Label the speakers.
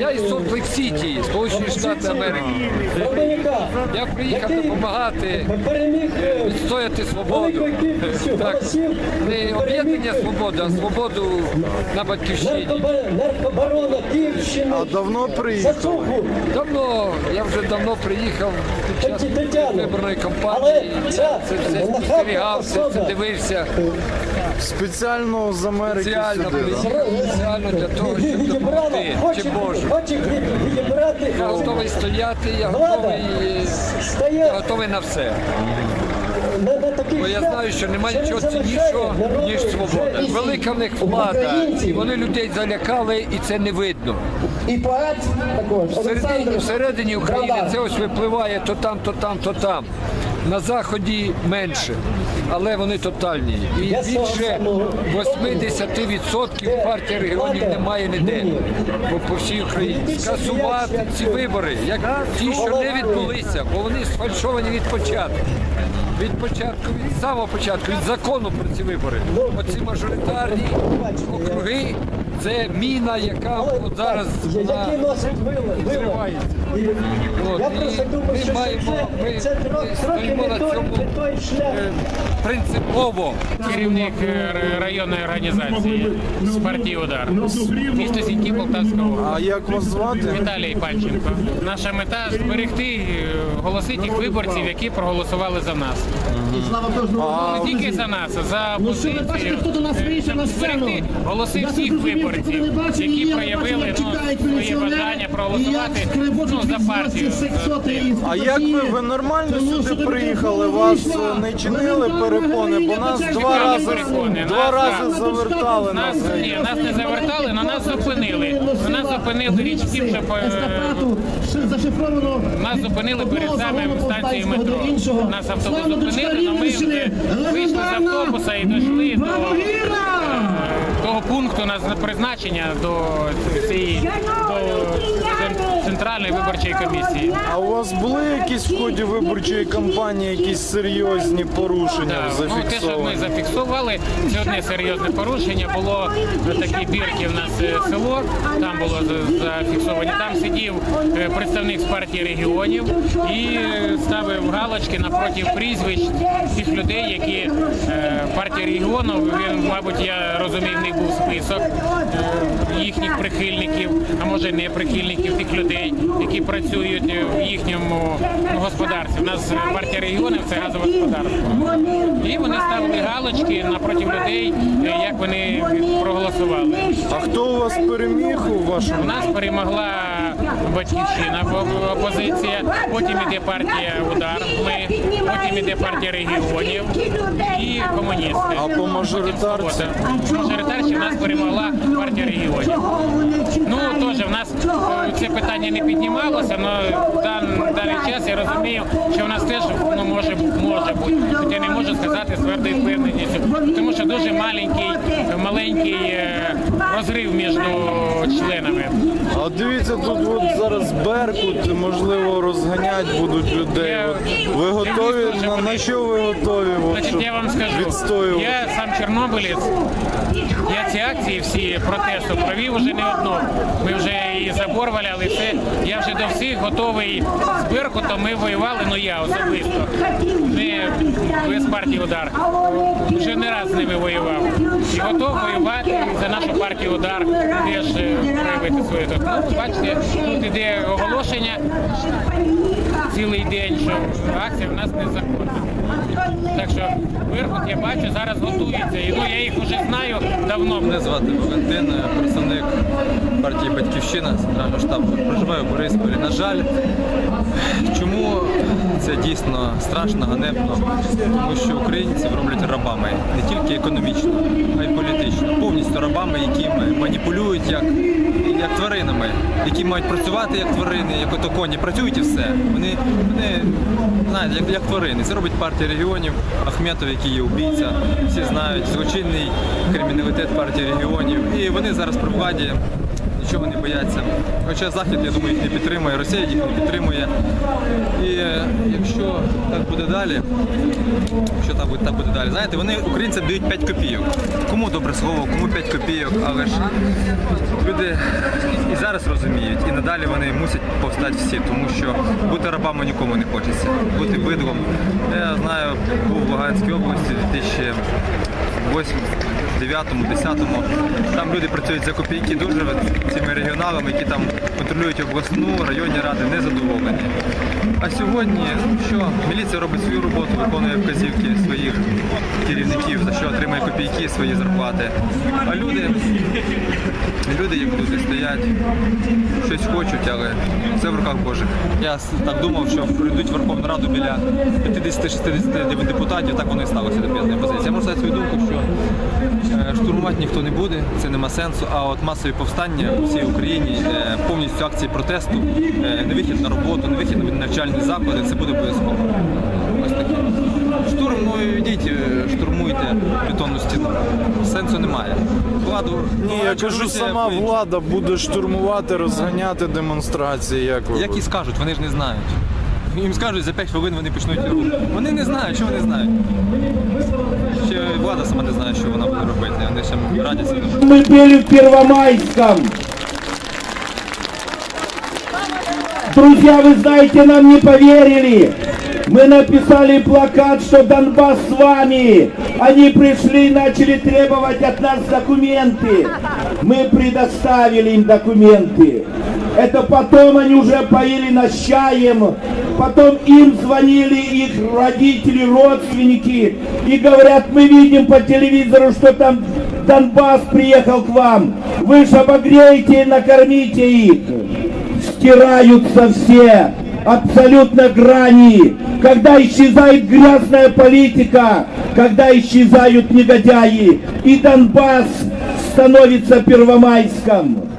Speaker 1: Я із Солт-Лейк Сіті, Сполучені Штати Америки. Я приїхав допомагати відстояти свободу. Так, не об'єднання свободи, а свободу на батьківщині.
Speaker 2: А давно?
Speaker 3: Засуху.
Speaker 1: Давно, я вже давно приїхав під час виборної кампанії. Я це все спостерігав, це дивився.
Speaker 2: Спеціально з Америки
Speaker 1: Спеціально
Speaker 2: сюди. да?
Speaker 1: спеціально для того, щоб допомогти. Чи Боже.
Speaker 3: хоче відібрати.
Speaker 1: Я готовий стояти, я готовий, я готовий на все. Бо я знаю, що немає
Speaker 3: не
Speaker 1: нічого ціннішого, ніж свобода. Велика в них влада, і вони людей залякали, і це не видно.
Speaker 3: І поет також.
Speaker 1: Всередині, всередині України це ось випливає то там, то там, то там. На заході менше, але вони тотальні. І більше 80% партії регіонів немає ніде по, по всій Україні. Скасувати ці вибори, як ті, що не відбулися, бо вони сфальшовані від початку. Від початку, від самого початку, від закону про ці вибори. Оці мажоритарні округи це міна, яка от зараз зривається.
Speaker 3: Я просто думаю, що це, трохи не той,
Speaker 1: цьому.
Speaker 3: не той шлях.
Speaker 1: Е, принципово.
Speaker 4: керівник е, районної організації з партії Удар місто Сіньки Полтавського.
Speaker 2: А як вас звати?
Speaker 4: Віталій Панченко. Наша мета зберегти е, голоси тих виборців, які проголосували за нас. Не тільки за нас, а за
Speaker 5: Ну,
Speaker 4: позицію. зберегти голоси всіх виборців, які проявили проголосувати ну, за партію.
Speaker 2: А як ви, ви нормально сюди приїхали? Вас не чинили перепони, бо нас два рази два рази завертали
Speaker 4: Нас, ні, нас не завертали, але нас зупинили. Нас зупинили річ в тім, що е,
Speaker 5: естафету зашифровано.
Speaker 4: Нас зупинили перед самою станцією метро.
Speaker 5: іншого.
Speaker 4: Нас автобус зупинили, але ми вийшли з автобуса і дійшли до Пункту на призначення до цієї до центральної виборчої комісії.
Speaker 2: А у вас були якісь в ході виборчої кампанії якісь серйозні порушення
Speaker 4: Так, ну, те, що ми зафіксували, це одне серйозне порушення. Було такі бірки в нас е, село, там було за- зафіксовані. Там сидів е, представник з партії регіонів і е, ставив галочки напроти прізвищ тих людей, які е, партія регіону, він, мабуть, я розумію, в них був список е, їхніх прихильників, а може не прихильників тих людей, які працюють в їхньому господарстві. У нас партія регіонів це газове господарство. І вони ставили галочки напроти людей, як вони проголосували.
Speaker 2: А хто у вас переміг у
Speaker 4: У нас перемогла батьківщина опозиція, потім іде партія удар. Ми потім іде партія регіонів і комуністи.
Speaker 2: А по мажоритарці?
Speaker 4: Мажоритарці в нас перемогла партія регіонів. Ну теж в нас е, це питання не піднімалося, але в дан- даний час я розумію, що в нас теж ну, може, може бути. Хоча я не можу сказати з твердою впевненістю, тому що дуже маленький, маленький е, розрив між членами.
Speaker 2: А дивіться, тут от зараз Беркут, можливо, розганять будуть людей.
Speaker 4: Я-
Speaker 2: От ви готові? На, на що ви готові? От,
Speaker 4: Значить,
Speaker 2: щоб
Speaker 4: я вам скажу,
Speaker 2: відстоювати?
Speaker 4: я сам чорнобилець. Я ці акції всі протесту провів уже не одну. Ми вже і забор валяли, все. Я вже до всіх готовий з Беркутом. Ми воювали, ну я особисто. Не без партії удар. Вже не раз з ними воював. І готов воювати за нашу партію удар, теж е, проявити свою. тут. Ну, бачите, тут іде оголошення цілий день, що акція в нас незаконна. Так що Беркут, я бачу, зараз готується. І ну я їх вже знаю давно.
Speaker 6: Мене звати Валентин, представник партії Батьківщина центрального штабу. Проживаю в Борисполі. На жаль, чому це дійсно страшно, ганебно? Тому що українців роблять рабами не тільки економічно, а й політично. Повністю рабами, які маніпулюють як, як тваринами, які мають працювати як тварини, як ото коні. Працюють і все. Вони, вони знаєте, як, як тварини. Це робить партія регіонів, Ахметов, який є убійця. Всі знають, злочинний криміналітет партії регіонів. І вони зараз при владі нічого не бояться. Хоча Захід, я думаю, їх не підтримує, Росія їх не підтримує. І е, якщо так буде далі, що там буде, так буде далі. Знаєте, вони українцям дають 5 копійок. Кому добре слово, кому 5 копійок, але ж люди і зараз розуміють, і надалі вони мусять повстати всі, тому що бути рабами нікому не хочеться, бути бидлом. Я знаю, був в Луганській області у 2008 9-му, 10-му. Там люди працюють за копійки дуже цими регіоналами, які там контролюють обласну, районні ради, не задоволені. А сьогодні що міліція робить свою роботу, виконує вказівки своїх керівників, за що отримує копійки свої зарплати. А люди, люди як люди стоять, щось хочуть, але все в руках Божих. Я так думав, що прийдуть в Верховну Раду біля 50-60 депутатів, так воно і сталося до п'ятої позиції. Я можу сказати свою думку, що е, штурмувати ніхто не буде, це нема сенсу. А от масові повстання по всій Україні, е, повністю акції протесту, е, не вихід на роботу, не вихід на навчальні заклади, це буде обов'язково. Штурм, ну йдіть, штурмуйте бетонну стіну. Сенсу немає. Владу
Speaker 2: Ні, я кажу, сама влада буде штурмувати, розганяти демонстрації. Як ви?
Speaker 6: Як і скажуть, вони ж не знають. Їм скажуть, за 5 хвилин вони почнуть рух. Вони не знають, що вони знають. Ще влада сама не знає, що вона буде робити. Вони ще радяться.
Speaker 7: Мы пели в Первомайском. Друзья, вы знаете, нам не поверили. Мы написали плакат, что Донбасс с вами. Они пришли и начали требовать от нас документы. Мы предоставили им документы. Это потом они уже поили нас чаем. Потом им звонили их родители, родственники. И говорят, мы видим по телевизору, что там Донбасс приехал к вам. Вы же обогреете и накормите их стираются все абсолютно грани, когда исчезает грязная политика, когда исчезают негодяи, и Донбасс становится первомайском.